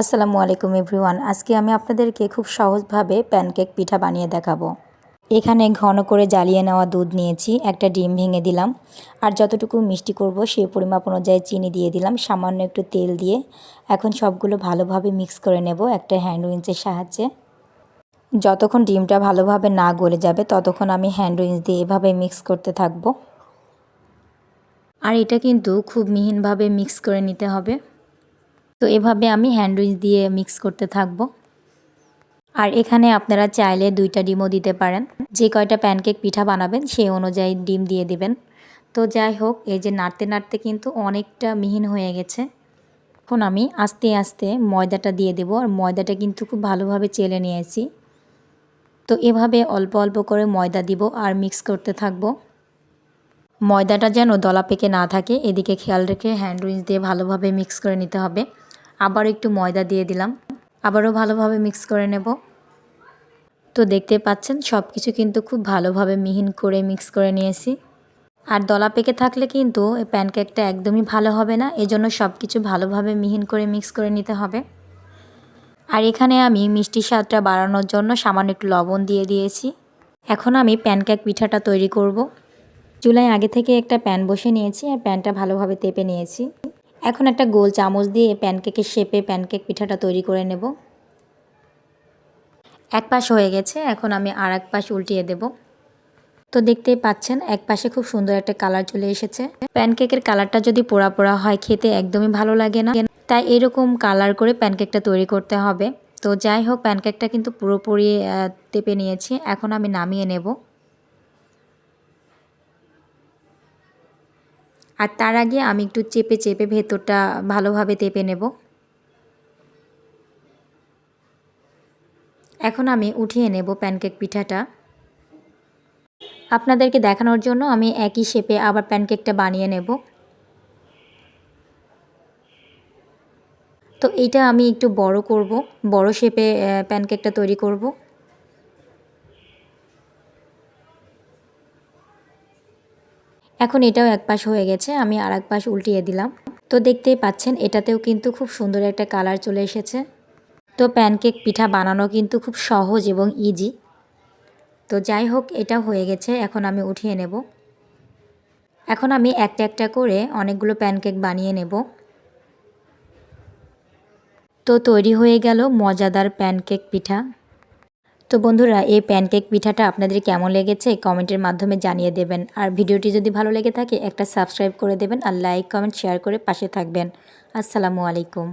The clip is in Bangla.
আসসালামু আলাইকুম এভরিওয়ান। আজকে আমি আপনাদেরকে খুব সহজভাবে প্যানকেক পিঠা বানিয়ে দেখাবো। এখানে ঘন করে জ্বালিয়ে নেওয়া দুধ নিয়েছি, একটা ডিম ভেঙে দিলাম। আর যতটুকু মিষ্টি করব সেই পরিমাপ অনুযায়ী চিনি দিয়ে দিলাম, সামান্য একটু তেল দিয়ে। এখন সবগুলো ভালোভাবে মিক্স করে নেব একটা হ্যান্ড উইঞ্চের সাহায্যে। যতক্ষণ ডিমটা ভালোভাবে না গলে যাবে, ততক্ষণ আমি হ্যান্ড উইঞ্চ দিয়ে এভাবে মিক্স করতে থাকব। আর এটা কিন্তু খুব মিহিনভাবে মিক্স করে নিতে হবে। তো এভাবে আমি হ্যান্ডউইচ দিয়ে মিক্স করতে থাকব। আর এখানে আপনারা চাইলে দুইটা ডিমও দিতে পারেন। যে কয়টা প্যানকেক পিঠা বানাবেন সেই অনুযায়ী ডিম দিয়ে দিবেন। তো যাই হোক, এই যে নাড়তে নাড়তে কিন্তু অনেকটা মিহিন হয়ে গেছে। এখন আমি আস্তে আস্তে ময়দাটা দিয়ে দেবো আর ময়দাটা কিন্তু খুব ভালোভাবে চেলে নিয়েছি। তো এভাবে অল্প অল্প করে ময়দা দিব আর মিক্স করতে থাকব। ময়দাটা যেন দলা পেকে না থাকে, এদিকে খেয়াল রেখে হ্যান্ড উইচ দিয়ে ভালোভাবে মিক্স করে নিতে হবে। আবার একটু ময়দা দিয়ে দিলাম। আবারও ভালোভাবে মিক্স করে নেব। তো দেখতে পাচ্ছেন সব কিছু কিন্তু খুব ভালোভাবে মিহিন করে মিক্স করে নিয়েছি। আর দলা পেকে থাকলে কিন্তু এই প্যানকেকটা একদমই ভালো হবে না, এজন্য সব কিছু ভালোভাবে মিহিন করে মিক্স করে নিতে হবে। আর এখানে আমি মিষ্টি স্বাদটা বাড়ানোর জন্য সামান্য একটু লবণ দিয়ে দিয়েছি। এখন আমি প্যানকেক পিঠাটা তৈরি করব। চুলায় আগে থেকে একটা প্যান বসে নিয়েছি, আর প্যানটা ভালোভাবে তেপে নিয়েছি। এখন একটা গোল চামচ দিয়ে প্যানকেকের শেপে প্যানকেক পিঠাটা তৈরি করে নেব। এক পাশ হয়ে গেছে, এখন আমি আর এক পাশ উল্টিয়ে দেব। তো দেখতেই পাচ্ছেন, এক পাশে খুব সুন্দর একটা কালার চলে এসেছে। প্যানকেকের কালারটা যদি পোড়া পোড়া হয়, খেতে একদমই ভালো লাগে না। তাই এরকম কালার করে প্যানকেকটা তৈরি করতে হবে। তো যাই হোক, প্যানকেকটা কিন্তু পুরোপুরি তেপে নিয়েছি। এখন আমি নামিয়ে নেব। আর তার আগে আমি একটু চেপে চেপে ভেতরটা ভালোভাবে তেপে নেব। এখন আমি উঠিয়ে নেব প্যানকেক পিঠাটা। আপনাদেরকে দেখানোর জন্য আমি একই শেপে আবার প্যানকেকটা বানিয়ে নেব। তো এইটা আমি একটু বড় করব, বড় শেপে প্যানকেকটা তৈরি করব। এখন এটাও এক পাশ হয়ে গেছে, আমি আর এক পাশ উল্টিয়ে দিলাম। তো দেখতেই পাচ্ছেন, এটাতেও কিন্তু খুব সুন্দর একটা কালার চলে এসেছে। তো প্যানকেক পিঠা বানানো কিন্তু খুব সহজ এবং ইজি তো যাই হোক, এটা হয়ে গেছে, এখন আমি উঠিয়ে নেব। এখন আমি একটা একটা করে অনেকগুলো প্যানকেক বানিয়ে নেব। তো তৈরি হয়ে গেল মজাদার প্যানকেক পিঠা। তো বন্ধুরা, এই প্যানকেক পিঠাটা আপনাদের কেমন লেগেছে কমেন্টের মাধ্যমে জানিয়ে দেবেন। আর ভিডিওটি যদি ভালো লেগে থাকে, একটা সাবস্ক্রাইব করে দেবেন আর লাইক কমেন্ট শেয়ার করে পাশে থাকবেন। আসসালামু আলাইকুম।